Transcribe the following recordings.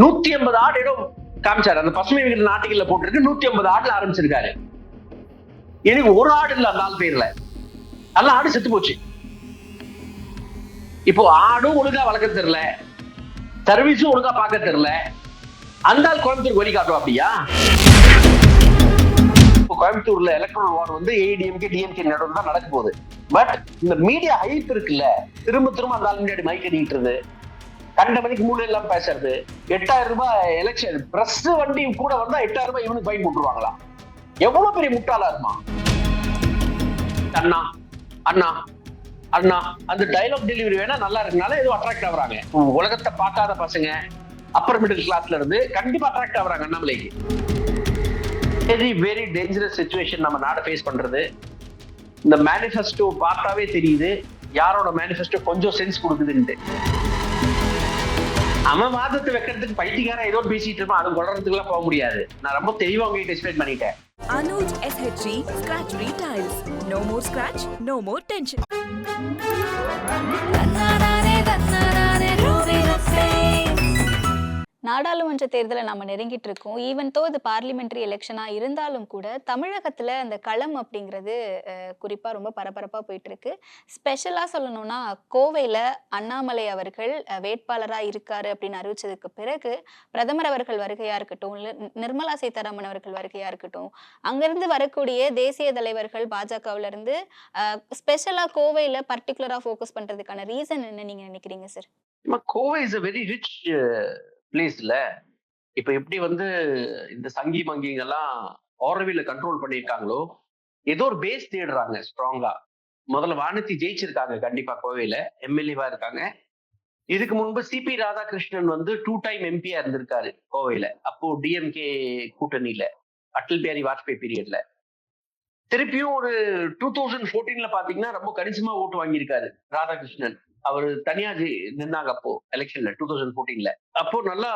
நூத்தி ஐம்பது ஆடு இடம் காமிச்சாரு. அந்த பசுமை விகடன் நாட்டுகள்ல போட்டிருக்கு. நூத்தி ஐம்பது ஆடுல ஆரம்பிச்சிருக்காரு. எனக்கு ஒரு ஆடு இல்ல அந்த ஆள் பேர்ல. நல்ல ஆடு செத்து போச்சு. இப்போ ஆடும் ஒழுங்கா வளர்க்க தெரியல. சர்வீஸும் ஒழுங்கா பார்க்க தெரியல. அந்த ஆள் கோயம்புத்தூர் வழி காட்டும் அப்படியா? இப்போ கோயம்புத்தூர்ல எலக்ட்ரல் வார் வந்து ஏடிஎம்கே டிஎம்கே நடுவில் தான் நடக்க போகுது. பட் இந்த மீடியா ஹைப் இருக்குல்ல திரும்ப திரும்ப அந்த ஆள் முன்னாடி மைக் அடிக்கிட்டு கண்ட மணிக்கு மூணு எல்லாம் பேசுறது. எட்டாயிரம் ரூபாய் எலெக்ஷன் பிரஸ் வண்டி கூட வந்தா எட்டாயிரம் ரூபாய் இவனுக்கு பைன் போட்டுருவாங்களா? எவ்வளவு பெரிய முட்டாளா இருமா? அண்ணா அண்ணா அண்ணா அந்த டைலாக் டெலிவரி வேணா நல்லா இருக்கனால ஏதோ அட்ராக்ட் ஆகுறாங்க. உலகத்தை பார்க்காத பசங்க அப்பர் மிடில் கிளாஸ்ல இருந்து கண்டிப்பா அட்ராக்ட் ஆகுறாங்க அண்ணாமலைக்கு வெரி வெரி டேஞ்சரஸ் சுச்சுவேஷன் நம்ம நாடு ஃபேஸ் பண்றது. இந்த மேனிஃபெஸ்டோ பார்த்தாவே தெரியுது. யாரோட மேனிஃபெஸ்டோ கொஞ்சம் சென்ஸ் கொடுக்குதுன்ட்டு. அவன் வாதத்தை வைக்கிறதுக்கு பைத்தியக்காரன் ஏதோ பேசிட்டு இருப்பான். அது கொள்றதுக்குலாம் போக முடியாது. நான் ரொம்ப தெளிவா உங்ககிட்ட எக்ஸ்பிளைன் பண்ணிட்டேன். Anuj SHG Scratch retails no more more no more tension நாடாளுமன்ற தேர்தலை நம்ம நெருங்கிட்டு இருக்கோம். ஈவன் தோ இது பார்லிமெண்ட்ரி எலெக்ஷனாக இருந்தாலும் கூட தமிழகத்துல அந்த களம் அப்படிங்கிறது குறிப்பாக ரொம்ப பரபரப்பா போயிட்டு இருக்கு ஸ்பெஷலா சொல்லணும்னா கோவையில் அண்ணாமலை அவர்கள் வேட்பாளராக வேட்பாளரா இருக்காரு அப்படின்னு அறிவிச்சதுக்கு பிறகு பிரதமர் அவர்கள் வருகையா இருக்கட்டும் நிர்மலா சீதாராமன் அவர்கள் வருகையாக இருக்கட்டும் அங்கிருந்து வரக்கூடிய தேசிய தலைவர்கள் பாஜகவுல இருந்து ஸ்பெஷலா பர்டிகுலராக ஃபோக்கஸ் பண்றதுக்கான ரீசன் என்ன நீங்க நினைக்கிறீங்க sir Kovai is a very rich பிளேஸ்ல இப்ப எப்படி வந்து இந்த சங்கி மங்கிங்கெல்லாம் ஓரவியில கண்ட்ரோல் பண்ணியிருக்காங்களோ ஏதோ ஒரு பேஸ் தேடுறாங்க ஸ்ட்ராங்கா முதல்ல வானதி ஜெயிச்சிருக்காங்க கண்டிப்பா கோவையில எம்எல்ஏவா இருக்காங்க. இதுக்கு முன்பு சிபி ராதாகிருஷ்ணன் வந்து டூ டைம் எம்பியா இருந்திருக்காரு கோவையில. அப்போ டிஎம்கே கூட்டணியில அட்டல் பிஹாரி வாஜ்பாய் பீரியட்ல திருப்பியும் ஒரு டூ தௌசண்ட் ஃபோர்டீன்ல பாத்தீங்கன்னா ரொம்ப கணிசமா ஓட்டு வாங்கியிருக்காரு ராதாகிருஷ்ணன். அவர் தனியா நின்னாங்க அப்போ எலெக்ஷன்ல டூ தௌசண்ட் ஃபோர்டீன்ல அப்போ நல்லா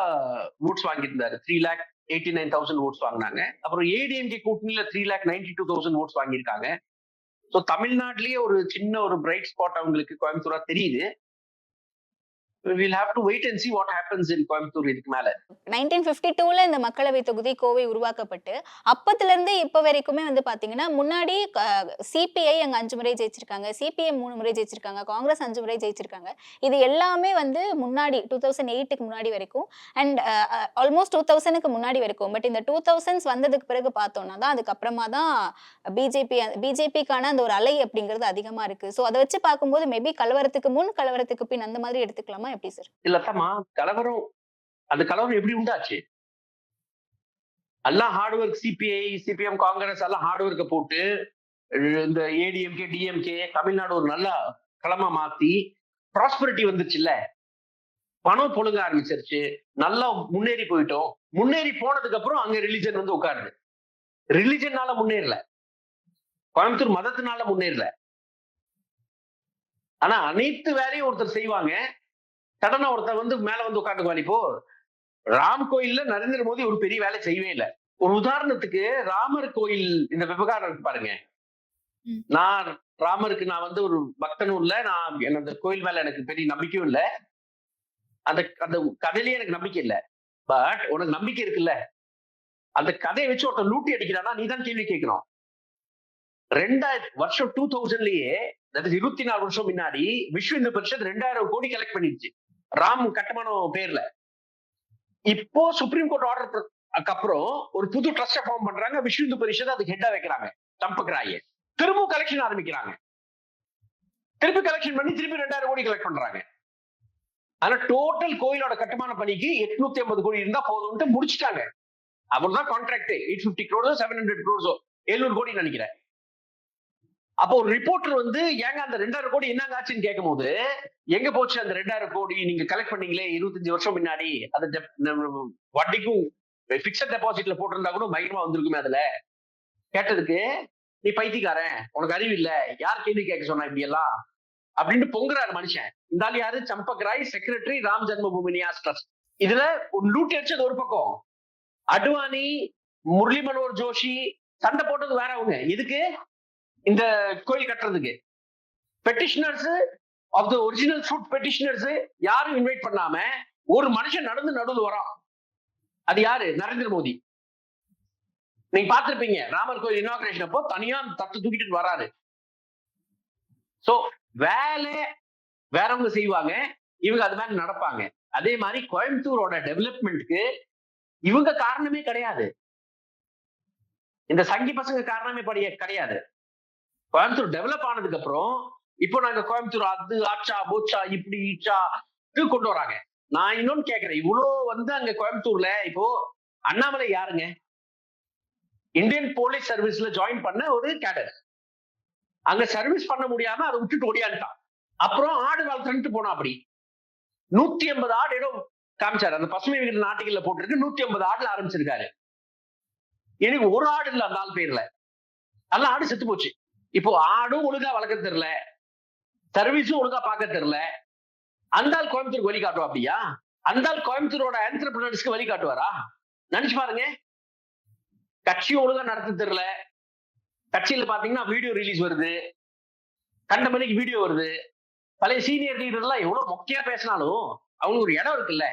votes வாங்கியிருந்தாரு. Three lakh eighty nine thousand votes வாங்கினாங்க. அப்புறம் ஏடிஎம்கே கூட்டணியில three lakh ninety two thousand votes வாங்கியிருக்காங்க. ஸோ தமிழ்நாட்டிலேயே ஒரு சின்ன ஒரு பிரைட் ஸ்பாட் அவங்களுக்கு கோயம்புத்தூரா தெரியுது. Will have to wait and see what happens in Coimbatore இதுக்கு மேல. நைன்டீன் ஃபிஃப்டி டூவில் இந்த மக்களவை தொகுதி கோவை உருவாக்கப்பட்டு அப்பத்துலேருந்து இப்போ வரைக்குமே வந்து பாத்தீங்கன்னா முன்னாடி சிபிஐ அங்கே அஞ்சு முறை ஜெயிச்சிருக்காங்க சிபிஎம் மூணு முறை ஜெயிச்சிருக்காங்க காங்கிரஸ் அஞ்சு முறை ஜெயிச்சிருக்காங்க. இது எல்லாமே வந்து முன்னாடி டூ தௌசண்ட் எயிட்டுக்கு முன்னாடி வரைக்கும் அண்ட் ஆல்மோஸ்ட் டூ தௌசண்ட்க்கு முன்னாடி வரைக்கும். பட் இந்த டூ தௌசண்ட்ஸ் வந்ததுக்கு பிறகு பார்த்தோம்னா தான் அதுக்கப்புறமா தான் பிஜேபி பிஜேபிக்கான அந்த ஒரு அலை அப்படிங்கிறது அதிகமாக இருக்குது ஸோ அதை வச்சு பார்க்கும்போது மேபி கலவரத்துக்கு முன் கலவரத்துக்கு பின் அந்த மாதிரி எடுத்துக்கலாமா எப்படி சார் இல்லத்தம்மா கலவரம் அந்த கலவரம் எப்படி உண்டாச்சு? எல்லாம் hard work CBI CPM Congress எல்லாம் ஹார்ட் ஒர்க்கை போட்டு இந்த ஏடிஎம்கே டிஎம்கே தமிழ்நாடு ஒரு நல்ல களமா மாத்தி ப்ராஸ்பரிட்டி வந்துச்சுல்ல? பணம் பொழுங்க ஆரம்பிச்சிருச்சு. நல்லா முன்னேறி போயிட்டோம். முன்னேறி போனதுக்கு அப்புறம் அங்க ரிலிஜன் வந்து உட்காருது. ரிலிஜன்னால முன்னேறல. கோயம்புத்தூர் மதத்தினால முன்னேறல. ஆனா அனைத்து வேலையும் ஒருத்தர் செய்வாங்க. சடனா ஒருத்தர் வந்து மேல வந்து உட்காந்துக்குவான். இப்போ ராம் கோயில்ல நரேந்திர மோடி ஒரு பெரிய வேலை செய்யவே இல்லை. ஒரு உதாரணத்துக்கு ராமர் கோயில் இந்த விவகாரம் இருக்கு பாருங்க. நான் ராமருக்கு நான் வந்து ஒரு பக்தனும் இல்ல நான் அந்த கோயில் மேல எனக்கு பெரிய நம்பிக்கையும் இல்ல. அந்த அந்த கதையிலேயே எனக்கு நம்பிக்கை இல்ல. பட் உனக்கு நம்பிக்கை இருக்குல்ல. அந்த கதையை வச்சு ஒருத்தன் லூட்டி அடிக்கிறானா நீ தான் கேள்வி கேட்கணும். ரெண்டாயிரம் வருஷம் டூ தௌசண்ட்லயே இருபத்தி நாலு வருஷம் முன்னாடி விஸ்வ இந்து பரிஷத் ரெண்டாயிரம் கோடி கலெக்ட் பண்ணிருச்சு. ராம் கட்டுமானம் பேர்ல. இப்போ சுப்ரீம் கோர்ட் ஆர்டர் அப்புறம் ஒரு புது ட்ரஸ்ட் ஃபார்ம் பண்றாங்க. விஷ்ணு இந்து பரிஷத் அதுக்கு ஹெட்டா வைக்கிறாங்க. தம்பக்ராய திரும்பவும் கலெக்ஷன் ஆரம்பிக்கிறாங்க. திருப்பி கலெக்ஷன் பண்ணி திருப்பி ரெண்டாயிரம் கோடி கலெக்ட் பண்றாங்க. ஆனா டோட்டல் கோயிலோட கட்டுமான பணிக்கு எட்நூத்தி ஐம்பது கோடி இருந்தா போதும்ட்டு முடிச்சிட்டாங்க. அவ்வளவுதான் கான்ட்ராக்ட் எயிட் பிப்டி க்ரோஸோ செவன் ஹண்ட்ரட் க்ரோஸோ எழுநூறு கோடி நினைக்கிறேன். அப்போ ஒரு ரிப்போர்ட்டர் வந்து ஏங்க அந்த ரெண்டாயிரம் கோடி என்னங்க ஆச்சுன்னு கேட்கும் போது எங்க போச்சு அந்த ரெண்டாயிரம் கோடி? நீங்க கலெக்ட் பண்ணீங்களே இருபத்தஞ்சு வருஷம் முன்னாடி. அந்த வட்டிக்கும் பிக்சட் டெபாசிட்ல போட்டிருந்தா கூட பயங்கரமா வந்திருக்குமே அதுல. கேட்டதுக்கு நீ பைத்தியக்காரன். உனக்கு அறிவு இல்ல. யார் கேள்வி கேட்க சொன்னா இப்படி எல்லாம்? அப்படின்னு பொங்குறாரு மனுஷன். இந்த ஆள் யாரு? சம்பக்ராய் செக்ரட்டரி ராம் ஜென்மபூமி நியாஸ் ட்ரஸ்ட் இதுல ஒரு லூட்டி அடிச்சது ஒரு பக்கம். அட்வானி முரளி மனோகர் ஜோஷி சண்டை போட்டது வேற அவங்க. எதுக்கு? இந்த கோயில் கட்டுறதுக்கு. Petitioners of the original foot petitioners யாரும் இன்வைட் பண்ணாம ஒரு மனுஷன் நடந்து நடந்து வரான். அது யாரு? நரேந்திர மோடி. நீங்க பார்த்திருப்பீங்க ராமர் கோயில் இனாகிரேஷன் அப்போ தனியா தட்டு தூக்கிட்டு வராரு. சோ வேலை வேறவங்க செய்வாங்க இவங்க அது மாதிரி நடப்பாங்க. அதே மாதிரி கோயம்புத்தூரோட டெவலப்மெண்ட்க்கு இவங்க காரணமே கிடையாது. இந்த சங்கி பசங்க காரணமே படிய கிடையாது. கோயம்புத்தூர் டெவலப் ஆனதுக்கு அப்புறம் இப்போ நாங்க கோயம்புத்தூர் அது ஆச்சா போச்சா இப்படி ஈச்சா கொண்டு வராங்க. நான் இன்னொன்னு கேக்குறேன். இவ்வளோ வந்து அங்க கோயம்புத்தூர்ல இப்போ அண்ணாமலை யாருங்க? இந்தியன் போலீஸ் சர்வீஸ்ல ஜாயின் பண்ண ஒரு கேடர். அங்க சர்வீஸ் பண்ண முடியாம அதை விட்டுட்டு ஓடியான்ட்டான் அப்புறம் ஆடு வளர்த்துட்டு போனா அப்படி. நூத்தி ஐம்பது ஆடு இடம் காமிச்சாரு. அந்த பசுமை வீடு நாட்டுகள்ல போட்டிருக்கு. நூத்தி ஐம்பது ஆடுல ஆரம்பிச்சிருக்காரு. எனக்கு ஒரு ஆடு இல்லை அந்த ஆள் பேர்ல. நல்ல ஆடு செத்து போச்சு. இப்போ ஆடும் ஒழுங்கா வளர்க்க தெரியல சர்வீஸும் ஒழுங்கா பார்க்க தெரியல. அந்தால் ஆள் கோயம்புத்தூருக்கு வழி காட்டுவா அப்படியா? அந்தால் கோயம்புத்தூரோட ஆண்டர்பிரினர்ஸ்க்கு வழி காட்டுவாரா? நினைச்சு பாருங்க. கட்சியும் ஒழுங்கா நடத்த தெரியல. கட்சியில பாத்தீங்கன்னா வீடியோ ரிலீஸ் வருது. கண்ட மணிக்கு வீடியோ வருது. பழைய சீனியர் லீடர்லாம் எவ்வளவு மொக்கையா பேசினாலும் அவங்களுக்கு ஒரு இடம் இருக்குல்ல.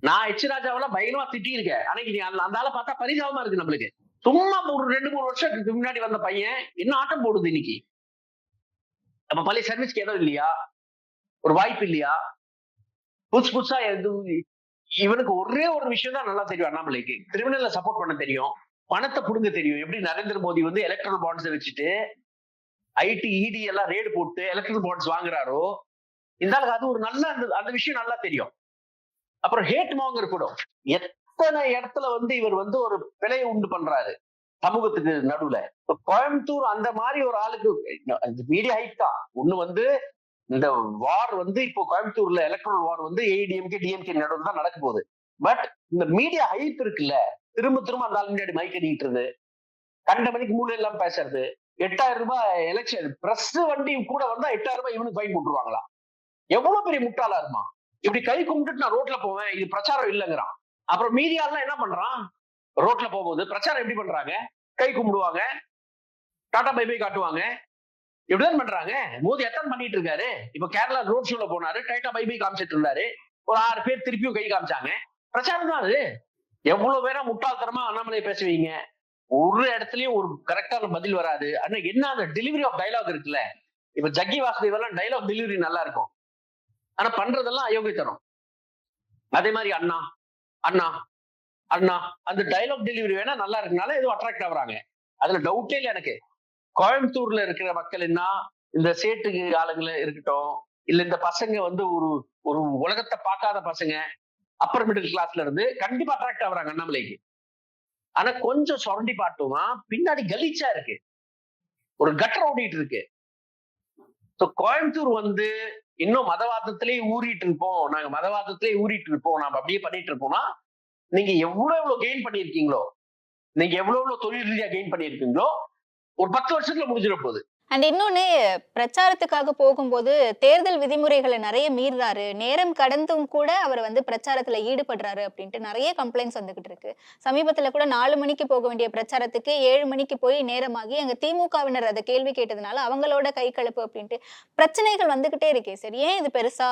நான் எச் ராஜாவெல்லாம் பயங்கரமா திட்டியிருக்கேன். அன்னைக்கு நீ அந்த அந்த ஆளை பார்த்தா பரிதாபமா இருக்கு நம்மளுக்கு. சும்மா ஒரு ரெண்டு மூணு வருஷத்துக்கு முன்னாடி வந்த பையன் என்ன ஆட்டம் போடுது இன்னைக்கு? நம்ம பழைய சர்வீஸ்க்கு ஏதோ இல்லையா? ஒரு வாய்ப்பு இல்லையா? புதுசு புதுசா எதுவும் இவனுக்கு ஒரே ஒரு விஷயம் தான் நல்லா தெரியும் அண்ணாமலைக்கு. கிரிமினல்ல சப்போர்ட் பண்ண தெரியும். பணத்தை புடுங்க தெரியும். எப்படி நரேந்திர மோடி வந்து எலக்ட்ரல் பாண்ட்ஸ் வச்சுட்டு ஐடி இடி எல்லாம் ரேடு போட்டு எலக்ட்ரல் பாண்ட்ஸ் வாங்குறாரோ? இருந்தாலும் அது ஒரு நல்ல அந்த அந்த விஷயம் நல்லா தெரியும். அப்புறம் ஹேட் மோங்கர் கூட அத்தனை இடத்துல வந்து இவர் வந்து ஒரு பிழையை உண்டு பண்றாரு? சமூகத்துக்கு நடுவுல. இப்ப கோயம்புத்தூர் அந்த மாதிரி ஒரு ஆளுக்கு மீடியா ஹைட் தான். ஒண்ணு வந்து இந்த வார் வந்து இப்போ கோயம்புத்தூர்ல எலக்ட்ரல் வார் வந்து ஏடிஎம்கே டிஎம்கே நடுவில் தான் நடக்க போகுது. பட் இந்த மீடியா ஹைப் இருக்குல்ல திரும்ப திரும்ப அந்த ஆள் முன்னாடி மைக் அடிக்கிறது கண்ட மணிக்கு மூணு எல்லாம் பேசுறது எட்டாயிரம் ரூபாய் எலெக்ஷன் பிரஸ் வண்டி கூட வந்தா எட்டாயிரம் ரூபாய் இவனுக்கு ஃபைன் போட்டுருவாங்களா? எவ்வளவு பெரிய முட்டாளா இருமா இப்படி கை கும்பிட்டுட்டு நான் ரோட்ல போவேன் இது பிரச்சாரம் இல்லைங்கிறான். அப்புறம் மீதி ஆள்லாம் என்ன பண்றான்? ரோட்ல போகும்போது பிரச்சாரம் எப்படி பண்றாங்க? கை கும்பிடுவாங்க. டாடா பை பை காட்டுவாங்க. இப்படிதான் பண்றாங்க? மோதி எத்தனை பண்ணிட்டு இருக்காரு. இப்ப கேரளா ரோட் ஷோல போனாரு. டைட்டா பை பை காமிச்சிட்டு இருந்தாரு. ஒரு ஆறு பேர் திருப்பியும் கை காமிச்சாங்க. பிரச்சாரம் தான் அது. எவ்வளவு பேரா முட்டாள்தனமா அண்ணாமலை பேசுவீங்க ஒரு இடத்துலயும் ஒரு கரெக்டான பதில் வராது. ஆனா என்ன அந்த டெலிவரி ஆஃப் டைலாக் இருக்குல்ல? இப்ப ஜக்கி வாசுதேவ் எல்லாம் டைலாக் டெலிவரி நல்லா இருக்கும். ஆனா பண்றதெல்லாம் அயோக்கியத்தனம். அதே மாதிரி அண்ணா அண்ணா அண்ணா அந்த டைலாக் டெலிவரி வேணா நல்லா இருக்கனால எதுவும் அட்ராக்ட் ஆகுறாங்க. அதுல டவுட்டே இல்லை எனக்கு. கோயம்புத்தூர்ல இருக்கிற மக்கள் என்ன இந்த சேட்டுக்கு ஆளுங்கள இருக்கட்டும் இல்ல இந்த பசங்க வந்து ஒரு ஒரு உலகத்தை பார்க்காத பசங்க அப்பர் மிடில் கிளாஸ்ல இருந்து கண்டிப்பா அட்ராக்ட் ஆகுறாங்க அண்ணாமலைக்கு. ஆனா கொஞ்சம் சுரண்டி பாட்டுமா பின்னாடி கலீச்சா இருக்கு. ஒரு கட்டர் ஓடிட்டு இருக்கு. கோயம்புத்தூர் வந்து இன்னும் மதவாதத்திலே ஊறிட்டு இருப்போம். நாங்க மதவாதத்திலே ஊறிட்டு இருப்போம். நாம அப்படியே பண்ணிட்டு இருப்போம்னா நீங்க எவ்வளவு எவ்வளவு கெயின் பண்ணிருக்கீங்களோ நீங்க எவ்வளவு எவ்வளவு தொழில் ரீதியா கெயின் பண்ணிருக்கீங்களோ ஒரு பத்து வருஷத்துல முடிஞ்சிட போகுது. அண்ட் இன்னொன்னு பிரச்சாரத்துக்காக போகும்போது தேர்தல் விதிமுறைகளை நிறைய மீறுறாரு நேரம் கடந்தும் கூட அவர் வந்து பிரச்சாரத்துல ஈடுபடுறாரு அப்படின்ட்டு நிறைய கம்ப்ளைண்ட்ஸ் வந்துகிட்டு இருக்கு. சமீபத்துல கூட நாலு மணிக்கு போக வேண்டிய பிரச்சாரத்துக்கு ஏழு மணிக்கு போய் நேரமாகி அங்க திமுகவினர் அதை கேள்வி கேட்டதுனால அவங்களோட கை கலப்பு அப்படின்ட்டு பிரச்சனைகள் வந்துகிட்டே இருக்கே. சரி ஏன் இது பெருசா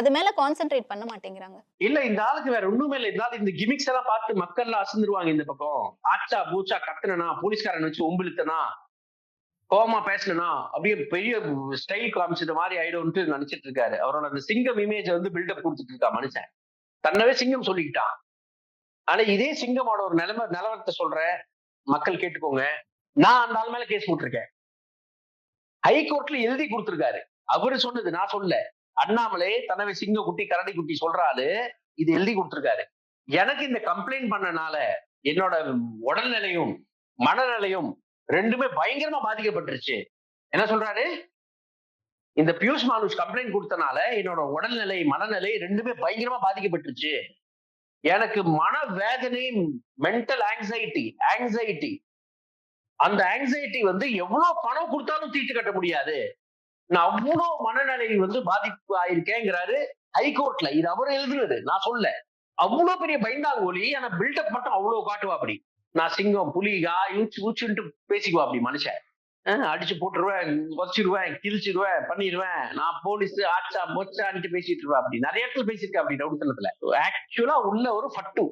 அது மேல கான்சென்ட்ரேட் பண்ண மாட்டேங்கிறாங்க? இல்ல இந்த ஆளுக்கு வேற ஒண்ணுமே இல்லை. இந்த இந்த கிமிக்ஸ் எல்லாம் பார்த்து மக்கள் எல்லாம் அசந்துருவாங்க இந்த பக்கம். ஆச்சா பூச்சா கத்துனா போலீஸ்காரன் வச்சு ஒம்பிழுத்தனா? கோமா பேசலனா அப்படியே பெரிய ஸ்டைல் காமிச்சிட்ட மாதிரி ஆயிடும்ட்டு நினைச்சிட்டு இருக்காரு. அவரோட அந்த சிங்கம் இமேஜ் வந்து பில்டப் கொடுத்துட்டு இருக்கா மனுஷன். தன்னவே சிங்கம் சொல்லிக்கிட்டான். ஆனா இதே சிங்கமோட ஒரு நிலைமை நிலவரத்தை சொல்றேன் மக்கள் கேட்டுக்கோங்க. நான் அந்த ஆள் மேல கேஸ் போட்டிருக்கேன். ஹைகோர்ட்ல எழுதி கொடுத்துருக்காரு. அவரு சொன்னது நான் சொல்ல அண்ணாமலை தனவை சிங்க குட்டி கரடி குட்டி சொல்றாரு இது எழுதி கொடுத்துருக்காரு. எனக்கு இந்த கம்ப்ளைண்ட் பண்ணனால என்னோட உடல்நிலையும் மனநிலையும் ரெண்டுமே பயங்கரமா பாதிக்கப்பட்டுருச்சு. என்ன சொல்றாரு? இந்த பியூஷ் மானுஷ் கம்ப்ளைண்ட் கொடுத்தனால என்னோட உடல்நிலை மனநிலை ரெண்டுமே பயங்கரமா பாதிக்கப்பட்டுருச்சு. எனக்கு மன வேதனை மென்டல் ஆங்ஸைட்டி ஆங்ஸைட்டி அந்த ஆங்ஸைட்டி வந்து எவ்வளவு பணம் கொடுத்தாலும் தீர்த்து கட்ட முடியாது. நான் அவ்வளோ மனநிலை வந்து பாதிப்பு ஆயிருக்கேங்கிறாரு ஹைகோர்ட்ல. இது அவர் எழுதுனது. நான் சொல்ல. அவ்வளவு பெரிய பயந்தாங்கோலி ஆனா பில்டப் மட்டும் அவ்வளவு காட்டுவா அப்படி நான் சிங்கம் புலிகா யூச்சு ஊச்சுன்ட்டு பேசிக்குவா அப்படி மனுஷன். அடிச்சு போட்டுருவேன் வச்சிருவேன் கிழிச்சிருவேன் பண்ணிடுவேன் நான் போலீஸ் ஆச்சா மொச்சான்ட்டு பேசிட்டு இருப்பேன் அப்படி. நிறைய இடத்துல பேசியிருக்கேன் அப்படி ரவுடித்தனத்துல ஆக்சுவலா உள்ள ஒரு பட்டு.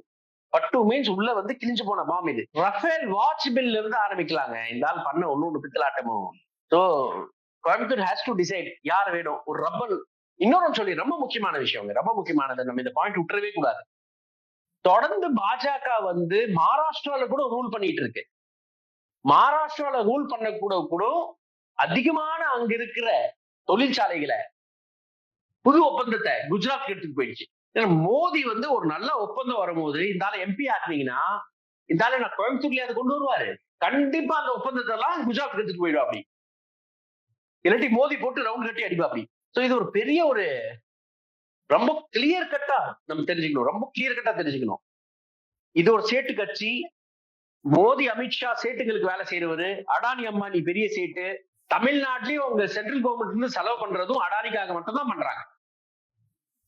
பட்டு மீன்ஸ் உள்ள வந்து கிழிஞ்சு போன பாம் இது. ரஃபேல் வாட்ச் பில்ல இருந்து ஆரம்பிக்கலாங்க. இந்த ஆள் பண்ண ஒன்னு ஒண்ணு பித்தலாட்டமும் so Coimbatore has to decide யார் வேணும்? ஒரு ரப்பல் இன்னொரு சொல்லி ரொம்ப முக்கியமான விஷயம் ரொம்ப முக்கியமானது. நம்ம இந்த பாயிண்ட் விட்டுறவே கூடாது. தொடர்ந்து பாஜக வந்து மகாராஷ்டிரால கூட ரூல் பண்ணிட்டு இருக்கு மகாராஷ்டிரால ரூல் பண்ண கூட கூட அதிகமான அங்க இருக்கிற தொழிற்சாலைகளை புது ஒப்பந்தத்தை குஜராத் எடுத்துட்டு போயிடுச்சு. மோதி மோடி வந்து ஒரு நல்ல ஒப்பந்தம் வரும்போது இந்த ஆளை எம்பி ஆக்குனீங்கன்னா இந்த நான் கோயம்புத்தூர்லயே அதை கொண்டு வருவாரு. கண்டிப்பா அந்த ஒப்பந்தத்தை எல்லாம் குஜராத் எடுத்துட்டு போயிடும் அப்படி இல்லாட்டி மோதி போட்டு ரவுண்ட் கட்டி அடிப்பா அப்படி சோ இது ஒரு பெரிய ஒரு ரொம்ப கிளியர் கட்டா நம்ம தெரிஞ்சுக்கணும். ரொம்ப கிளியர் கட்டா தெரிஞ்சுக்கணும். இது ஒரு சேட்டு கட்சி. மோடி அமித்ஷா சேட்டுகளுக்கு வேலை செய்யறவரு அடானி அம்பானி பெரிய சேட்டு. தமிழ்நாட்டிலயும் உங்க சென்ட்ரல் கவர்மெண்ட் இருந்து செலவு பண்றதும் அடானிக்காக மட்டும்தான் பண்றாங்க.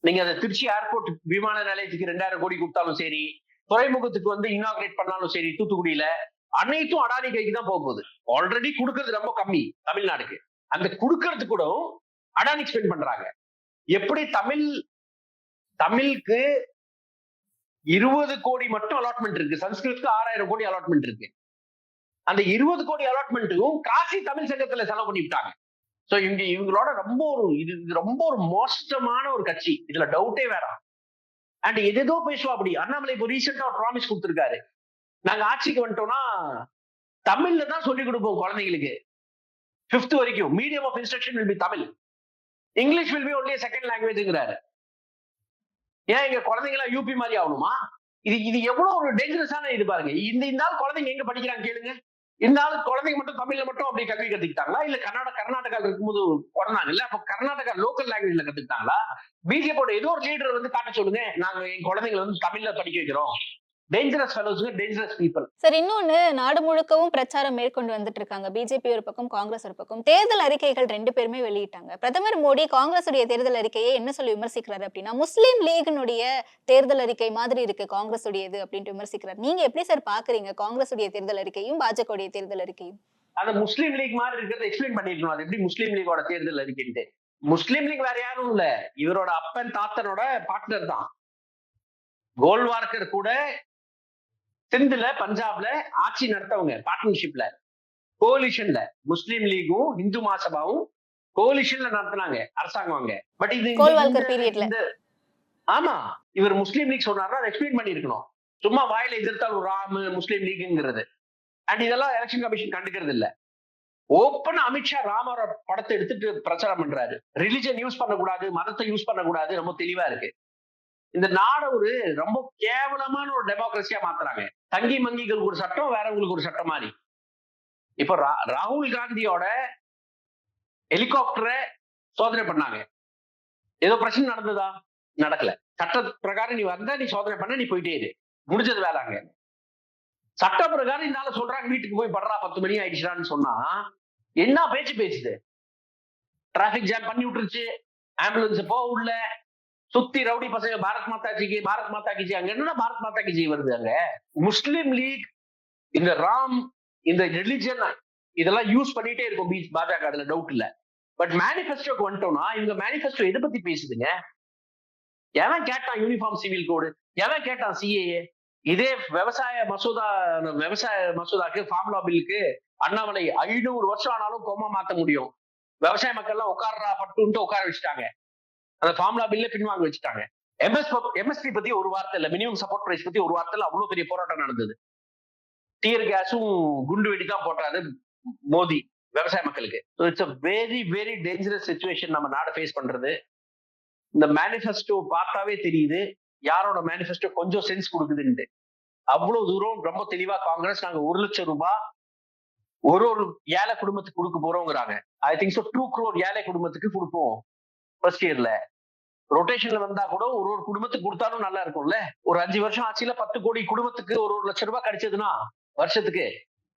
நீங்க அந்த திருச்சி ஏர்போர்ட் விமான நிலையத்துக்கு ரெண்டாயிரம் கோடி கொடுத்தாலும் சரி துறைமுகத்துக்கு வந்து இனாகிரேட் பண்ணாலும் சரி தூத்துக்குடியில அனைத்தும் அடானி கைக்கு தான் போகுது ஆல்ரெடி கொடுக்கறது ரொம்ப கம்மி தமிழ்நாடுக்கு அந்த கொடுக்கறது கூட அடானி ஸ்பெண்ட் பண்றாங்க. எப்படி தமிழ் தமிழுக்கு இருபது கோடி மட்டும் அலாட்மெண்ட் இருக்கு. சன்ஸ்கிருத்துக்கு ஆறாயிரம் கோடி அலாட்மெண்ட் இருக்கு. அந்த இருபது கோடி அலாட்மெண்ட்டும் காசி தமிழ் சங்கத்துல செலவு பண்ணிவிட்டாங்க சோ இவங்க இவங்களோட ரொம்ப ஒரு இது ரொம்ப ஒரு மோசமான ஒரு கட்சி. இதுல டவுட்டே வேறாம் அண்ட் எதேதோ பேசுவா அப்படி. அண்ணாமலை இப்போ ரீசெண்டா ஒரு ப்ராமிஸ் கொடுத்துருக்காரு. நாங்க ஆட்சிக்கு வந்துட்டோம்னா தமிழ்ல தான் சொல்லிக் கொடுப்போம் குழந்தைங்களுக்கு. ஃபிஃப்த் வரைக்கும். Medium of instruction will be Tamil. English will be only second லாங்குவேஜ்ங்கிறாரு ஏன் இங்க குழந்தைங்களாம் யூபி மாதிரி ஆகணுமா? இது இது எவ்வளவு ஒரு டேஞ்சரஸான இது பாருங்க. இந்த இந்த ஆள் குழந்தைங்க எங்க படிக்கிறாங்க கேளுங்க. இந்த ஆள் குழந்தைங்க மட்டும் தமிழ்ல மட்டும் அப்படி கல்வி கத்துக்கிட்டாங்களா? இல்ல கர்நாடக கர்நாடகாவில் இருக்கும்போது பிறந்தாங்கல்ல? அப்ப கர்நாடகா லோக்கல் லாங்குவேஜ்ல கத்துக்கிட்டாங்களா? பிஜேபியோட ஏதோ ஒரு லீடர் வந்து காட்ட சொல்லுங்க. நாங்க என் குழந்தைங்களை வந்து தமிழ்ல படிக்க வைக்கிறோம். டேஞ்சரஸ் ஃபெலோஸ்ங்க டேஞ்சரஸ் பீப்புள் சார் இன்னொன்னு நாடு முழுக்கவும் பிரச்சாரம் மேற்கொண்டு வந்துட்டு இருக்காங்க பிஜேபி ஒரு பக்கம் காங்கிரஸ் ஒரு பக்கம். தேர்தல் அறிக்கைகள் ரெண்டு பேருமே வெளியிட்டாங்க. பிரதமர் மோடி காங்கிரஸ் உடைய தேர்தல் அறிக்கையை என்ன சொல்லி விமர்சிக்கிறாரு அப்படின்னா முஸ்லீம் லீகினுடைய தேர்தல் அறிக்கை மாதிரி இருக்கு காங்கிரஸ் உடையது அப்படின்ட்டு விமர்சிக்கிறார். நீங்க எப்படி சார் பாக்குறீங்க காங்கிரஸ் உடைய தேர்தல் அறிக்கையும் பாஜக உடைய தேர்தல் அறிக்கையும்? அந்த முஸ்லீம் லீக் மாதிரி இருக்கிறத எக்ஸ்பிளைன் பண்ணிருக்கணும் அது எப்படி முஸ்லீம் லீகோட தேர்தல் அறிக்கைன்ட்டு. முஸ்லீம் லீக் வேற யாரும் இல்ல. இவரோட அப்பன் தாத்தனோட பார்ட்னர் தான். கோல்வார்கர் கூட சிந்துல பஞ்சாப்ல ஆட்சி நடத்தவங்க பார்ட்னர்ஷிப்ல கோலிஷன்ல முஸ்லீம் லீகும் இந்து மகாசபாவும் கோலிஷன்ல நடத்துனாங்க அரசாங்கம் அங்க. பட் இது ஆமா இவர் முஸ்லீம் லீக் சொன்னாருன்னா அதை எக்ஸ்பிளைன் பண்ணிருக்கணும் சும்மா வாயில எதிர்த்தால் ஒரு ராம் முஸ்லீம் லீக்ங்கிறது அண்ட் இதெல்லாம் எலெக்ஷன் கமிஷன் கண்டுக்கிறது இல்ல. ஓப்பன் அமித்ஷா ராமரோட படத்தை எடுத்துட்டு பிரச்சாரம் பண்றாரு. ரிலிஜன் யூஸ் பண்ணக்கூடாது மதத்தை யூஸ் பண்ணக்கூடாது ரொம்ப தெளிவா இருக்கு. இந்த நாடை ஒரு ரொம்ப கேவலமான ஒரு டெமோக்ரஸியா மாத்துறாங்க. தங்கி மங்கிகளுக்கு ஒரு சட்டம் வேறவங்களுக்கு ஒரு சட்டம் மாதிரி. இப்ப ரா- ராகுல் காந்தியோட ஹெலிகாப்டரை சோதனை பண்ணாங்க. ஏதோ பிரச்சனை நடந்ததா? நடக்கல. சட்ட பிரகாரம் நீ வந்தா நீ சோதனை பண்ண நீ போயிட்டே இரு. முடிஞ்சது வேலைங்க சட்ட பிரகாரம் இந்த சொல்றாங்க வீட்டுக்கு போய் படுறா பத்து மணி ஆயிடுச்சுடான்னு சொன்னா என்ன பேச்சு பேசுது? டிராபிக் ஜாம் பண்ணி விட்டுருச்சு. ஆம்புலன்ஸ் போக உள்ள. சுத்தி ரவுடி பசங்க பாரத் மாதா ஜிக்கு பாரத் மாதா கி ஜி அங்க என்ன பாரத் மாதா கி ஜி வருது அங்க? முஸ்லீம் லீக் இந்த ராம் இந்த ரிலிஜன் இதெல்லாம் யூஸ் பண்ணிட்டே இருக்கும் பீச் பாஜக அதுல டவுட் இல்ல. பட் மேனிஃபெஸ்டோக்கு வந்துட்டோம்னா இவங்க மேனிஃபெஸ்டோ எதை பத்தி பேசுதுங்க? எவன் கேட்டான் யூனிஃபார்ம் சிவில் கோடு எவன் கேட்டான் சிஏஏ இதே விவசாய மசோதா விவசாய மசோதாக்கு ஃபார்முலா பில்லுக்கு அண்ணாமலை ஐநூறு வருஷம் ஆனாலும் கோமா மாத்த முடியும். விவசாய மக்கள் எல்லாம் உட்கார்றா பட்டுன்ட்டு உட்கார வச்சுட்டாங்க. அந்த ஃபார்முலா பில்ல பின்வாங்க வச்சுட்டாங்க. எம்எஸ் எம்எஸ்பி பத்தி ஒரு வார்த்தை இல்ல. மினிமம் சப்போர்ட் பிரைஸ் பத்தி ஒரு வார்த்தை அவ்வளவு பெரிய போராட்டம் நடந்தது. டியர் கேஸும் குண்டு வெடி தான் போட்டாரு மோடி விவசாய மக்களுக்கு. It's a very very dangerous situation நம்ம நாடு ஃபேஸ் பண்றது. இந்த மேனிஃபெஸ்டோ பார்த்தாவே தெரியுது. யாரோட மேனிஃபெஸ்டோ கொஞ்சம் சென்ஸ் கொடுக்குதுன்ட்டு. அவ்வளவு தூரம் ரொம்ப தெளிவா காங்கிரஸ் நாங்க ஒரு லட்சம் ரூபாய் ஒரு ஒரு ஏழை குடும்பத்துக்கு கொடுக்க போறோங்கிறாங்க. I think so two crore ஏழை குடும்பத்துக்கு கொடுப்போம். ஃபர்ஸ்ட் இயர்ல ரொட்டேஷன்ல வந்தா கூட ஒரு ஒரு குடும்பத்துக்கு கொடுத்தாலும் நல்லா இருக்கும்ல? ஒரு அஞ்சு வருஷம் ஆச்சுல பத்து கோடி குடும்பத்துக்கு ஒரு ஒரு லட்சம் ரூபாய் கிடைச்சதுன்னா வருஷத்துக்கு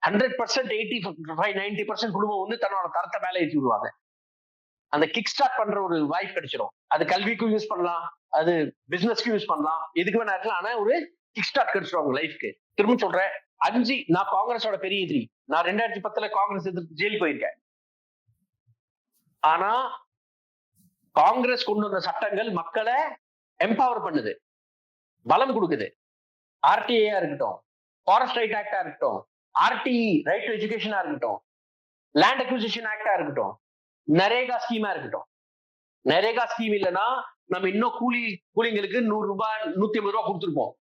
hundred percent eighty five ninety percent குடும்பம் வந்து தன்னோட தரத்தை மேலே ஏற்றி விடுவாங்க. அந்த கிக் ஸ்டார்ட் பண்ற ஒரு வாய்ப்பு கிடைச்சிடும் அது கல்விக்கும் யூஸ் பண்ணலாம். அது பிசினஸ்க்கும் யூஸ் பண்ணலாம். எதுக்கு வேணா இருக்கலாம். ஆனா ஒரு கிக் ஸ்டார்ட் கிடைச்சிடும் அவங்க லைஃப்க்கு திரும்ப சொல்றேன். அஞ்சு நான் காங்கிரஸோட பெரிய எதிரி. நான் ரெண்டாயிரத்தி பத்துல காங்கிரஸ் எதிர்த்து ஜெயிலுக்கு போயிருக்கேன். ஆனா காங்கிரஸ் கொண்டு வந்த சட்டங்கள் மக்களை எம்பவர் பண்ணுது. பலம் கொடுக்குது. ஆர்டிஏயா இருக்கட்டும் ஃபாரஸ்ட் ரைட் ஆக்டா இருக்கட்டும் ஆர்டி ரைட் டு எஜுகேஷனா இருக்கட்டும் லேண்ட் அக்யூசிஷன் ஆக்டா இருக்கட்டும் நரேகா ஸ்கீமா இருக்கட்டும். நரேகா ஸ்கீம் இல்லைன்னா நம்ம இன்னும் கூலி கூலிங்களுக்கு நூறு ரூபாய் நூத்தி ஐம்பது ரூபாய் கொடுத்துருப்போம்.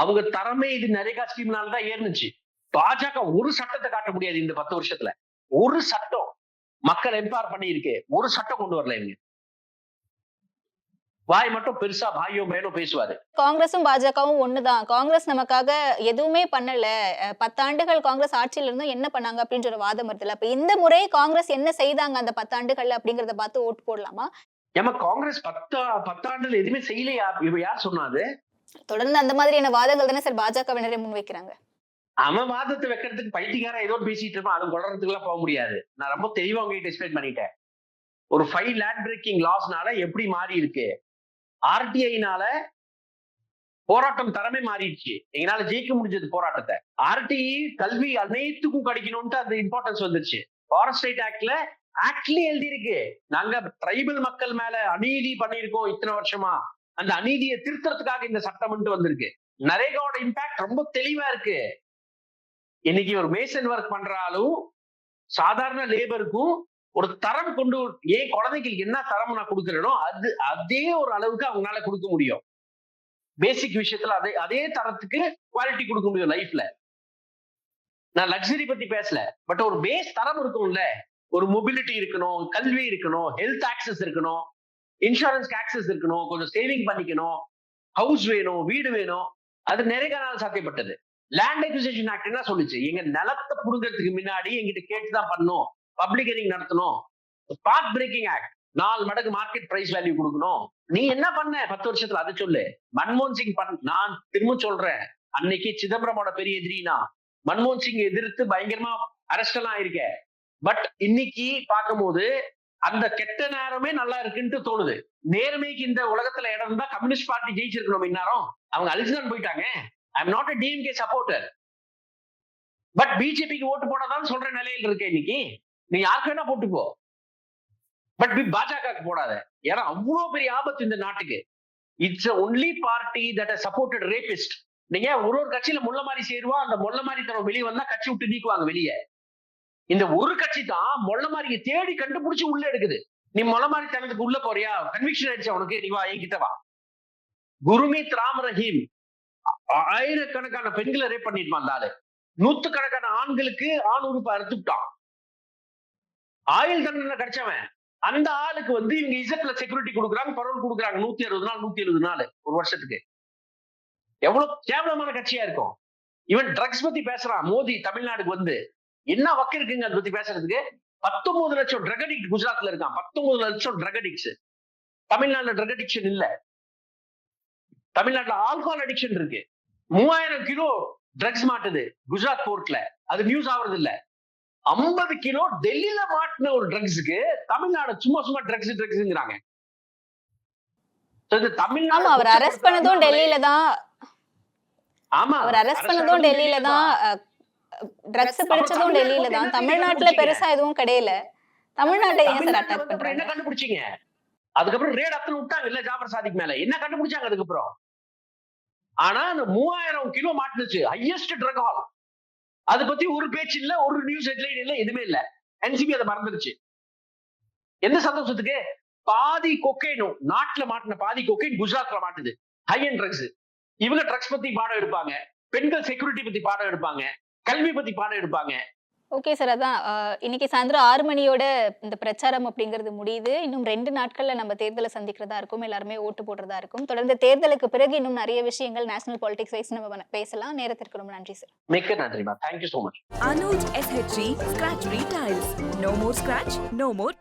அவங்க தரமே இது நரேகா ஸ்கீம்னால தான் ஏறுனுச்சு. பாஜக ஒரு சட்டத்தை காட்ட முடியாது இந்த பத்து வருஷத்துல. ஒரு சட்டம். மக்கள் எம்பவர் பண்ணியிருக்கு. ஒரு சட்டம் கொண்டு வரல இவங்க. வாய் மட்டும் பெருசா பாயோ மேனோ பேசுவாரு. காங்கிரஸும் பாஜகவும் ஒண்ணுதான். காங்கிரஸ் நமக்காக எதுவுமே பண்ணல. பத்தாண்டுகள் காங்கிரஸ் ஆட்சியில இருந்தும் என்ன பண்ணாங்க அப்படின்ற ஒரு வாதம் வருதுல்ல அப்ப இந்த முறை காங்கிரஸ் என்ன செய்தாங்க அந்த பத்தாண்டுகள்ல அப்படிங்கறத பார்த்து ஓட்டு போடலாமா? ஏமா காங்கிரஸ் பத்தா பத்தாண்டுல எதுவுமே செய்யலையா? இவ யார் சொன்னாது தொடர்ந்து அந்த மாதிரியான வாதங்கள் தானே சார் பாஜகவினரே முன்வைக்கிறாங்க. அவன் வாதத்தை வைக்கிறதுக்கு பைத்தியக்காரன் ஏதோ பேசிட்டு இருப்பான். அது கொள்றதுக்குலாம் போக முடியாது. நான் ரொம்ப தெளிவா உங்ககிட்ட எக்ஸ்பிளைன் பண்ணிட்டேன். ஒரு ஃபைவ் லேண்ட் பிரேக்கிங் லாஸ்னால எப்படி மாறி இருக்கு? ஆர்டிஐனால போராட்டம் தரமே மாறிடுச்சு. எங்களால ஜெயிக்க முடிஞ்சது போராட்டத்தை. ஆர்டிஇ கல்வி அனைத்துக்கும் கிடைக்கணும்ட்டு அந்த இம்பார்ட்டன்ஸ் வந்துருச்சு. ஃபாரஸ்ட் ரைட் ஆக்ட்ல ஆக்ட்லயே எழுதி இருக்கு நாங்க டிரைபல் மக்கள் மேல அநீதி பண்ணியிருக்கோம் இத்தனை வருஷமா. அந்த அநீதியை திருத்தறதுக்காக இந்த சட்டம்ன்ட்டு வந்திருக்கு. நரேகாவோட இம்பாக்ட் ரொம்ப தெளிவா இருக்கு. இன்னைக்கு ஒரு மேசன் ஒர்க் பண்றாலும் சாதாரண லேபருக்கும் ஒரு தரம் கொண்டு ஏன் குழந்தைகளுக்கு என்ன தரம் நான் கொடுக்குறேனோ அது அதே ஒரு அளவுக்கு அவங்களால கொடுக்க முடியும். பேசிக் விஷயத்துல அதே அதே தரத்துக்கு குவாலிட்டி கொடுக்க முடியும் லைஃப்ல நான் லக்ஸரி பத்தி பேசல பட் ஒரு பேஸ் தரம் இருக்கும்ல. ஒரு மொபிலிட்டி இருக்கணும் கல்வி இருக்கணும் ஹெல்த் ஆக்சஸ் இருக்கணும் இன்சூரன்ஸ்க்கு ஆக்சஸ் இருக்கணும் கொஞ்சம் சேவிங் பண்ணிக்கணும் ஹவுஸ் வேணும் வீடு வேணும் அது நிறைய நாள் சாத்தியப்பட்டது. லேண்ட் அக்விசிஷன் ஆக்ட் என்ன சொல்லுச்சு? எங்க நிலத்தை புடுங்கிறதுக்கு முன்னாடி எங்கிட்ட கேட்டுதான் பண்ணும் பப்ளிக் ஹியரிங் நடத்தணும். ஸ்பாட் பிரேக்கிங் ஆக்ட் நாலு மடங்கு மார்க்கெட் பிரைஸ் வேல்யூ கொடுக்கணும். நீ என்ன பண்ண? பத்து வருஷத்துல அதை சொல்லு. மன்மோகன் சிங் பண் நான் திரும்ப சொல்றேன். அன்னைக்கு சிதம்பரமோட பெரிய எதிரினா மன்மோகன் சிங் எதிர்த்து பயங்கரமா அரெஸ்ட் எல்லாம் ஆயிருக்க. பட் இன்னைக்கு பார்க்கும்போது அந்த கெட்ட நேரமே நல்லா இருக்குன்ட்டு தோணுது. நேர்மைக்கு இந்த உலகத்துல இடம் இருந்தா கம்யூனிஸ்ட் பார்ட்டி ஜெயிச்சிருக்கணும் இந்நேரம். அவங்க அழிச்சுதான் போயிட்டாங்க. I am not a DMK supporter but பிஜேபிக்கு ஓட்டு போடாதான்னு சொல்ற நிலையில் இருக்கேன் இன்னைக்கு நீ யாருக்கு வேணா போட்டுக்கோ பட் பாஜகவுக்கு போடாத. ஏன்னா அவ்வளவு பெரிய ஆபத்து இந்த நாட்டுக்கு. It's only party that supported rapist நீங்க ஒரு ஒரு கட்சியில முள்ள மாதிரி சேருவா அந்த முள்ள மாதிரி தரம் வெளியே வந்தா கட்சி விட்டு நீக்குவாங்க வெளியே. இந்த ஒரு கட்சி தான் முள்ள மாதிரி தேடி கண்டுபிடிச்சு உள்ள எடுக்குது. நீ முள்ள மாதிரி தனத்துக்கு உள்ள போறியா? கன்விக்ஷன் ஆயிடுச்சு உனக்கு? நீ வா என்கிட்ட வா. குருமீத் ராம் ரஹீம் ஆயிரக்கணக்கான பெண்களை ரேப் பண்ணிட்டு வந்தாரு. நூத்துக்கணக்கான ஆண்களுக்கு ஆண் உறுப்பு அறுத்துட்டான் ஆயுள் தண்டனை கிடைச்சவன். அந்த ஆளுக்கு வந்து இவங்க இசட்ல செக்யூரிட்டி கொடுக்குறாங்க பரோல் கொடுக்குறாங்க. நூத்தி அறுபது நாள் நூத்தி எழுபது நாள் ஒரு வருஷத்துக்கு. எவ்வளவு கேவலமான கட்சியா இருக்கும். இவன் ட்ரக்ஸ் பத்தி பேசுறான். மோடி தமிழ்நாடுக்கு வந்து. என்ன வக்கு இருக்குங்க அதை பத்தி பேசுறதுக்கு? பத்தொன்பது லட்சம் ட்ரக் அடிக்ட் குஜராத்ல இருக்கான். பத்தொன்பது லட்சம் ட்ரக் அடிக்ட்ஸ் தமிழ்நாட்டுல ட்ரக் அடிக்ஷன் இல்ல. தமிழ்நாட்டுல ஆல்கோஹால் அடிக்ஷன் இருக்கு. மூவாயிரம் கிலோ ட்ரக்ஸ் மாட்டுது. குஜராத் போர்ட்ல. அது நியூஸ் ஆகுறது இல்ல ஐம்பது கிலோ டெல்லியில மாட்டின ஒரு ட்ரக்ஸுக்கு தமிழ்நாடு சும்மா சும்மா ட்ரக்ஸ் ட்ரக்ஸ்ங்கிறாங்க தமிழ்நாடு அவர் அரெஸ்ட் பண்ணதும் டெல்லியில தான். ஆமா அவர் அரெஸ்ட் பண்ணதும் டெல்லியில தான் ட்ரக்ஸ் பிடிச்சதும் டெல்லியில தான். தமிழ்நாட்டுல? பெருசா எதுவும் கிடையல. தமிழ்நாட்டை ஏன் சார் அட்டாக் என்ன கண்டுபிடிச்சீங்க? அதுக்கப்புறம் ரேட் அத்தனை விட்டாங்க இல்ல ஜாபர் சாதிக் மேல. என்ன கண்டுபிடிச்சாங்க அதுக்கப்புறம்? ஆனா அந்த மூவாயிரம் கிலோ மாட்டுனுச்சு. ஹையஸ்ட் ட்ரக் ஹால் அதை பத்தி ஒரு பேச்சு இல்ல ஒரு நியூஸ் ஹெட்லைன் இல்ல எதுவுமே இல்ல. என்சிபி அதை மறந்துருச்சு. எந்த சந்தோஷத்துக்கு? பாதி கொக்கைனும் நாட்டுல மாட்டின பாதி கொக்கைன் குஜராத்ல மாட்டுது. ஹை அண்ட் ட்ரக்ஸ் இவங்க ட்ரக்ஸ் பத்தி பாடம் எடுப்பாங்க. பெண்கள் செக்யூரிட்டி பத்தி பாடம் எடுப்பாங்க. கல்வி பத்தி பாடம் எடுப்பாங்க. ஓகே சார் அதான் இன்னைக்கு சாயந்தரம் ஆறு மணியோட இந்த பிரச்சாரம் அப்படிங்கிறது முடியுது. இன்னும் ரெண்டு நாட்கள்ல நம்ம தேர்தலை சந்திக்கிறதா இருக்கும். எல்லாருமே ஓட்டு போடுறதா இருக்கும். தொடர்ந்து தேர்தலுக்கு பிறகு இன்னும் நிறைய விஷயங்கள் நேஷனல் பாலிடிக்ஸ் வைஸ் நம்ம பேசலாம். நேரத்திற்கு ரொம்ப நன்றி சார் மிக்க நன்றிமா thank you so much Anuj SHG Scratch Free Tiles. No more scratch, no more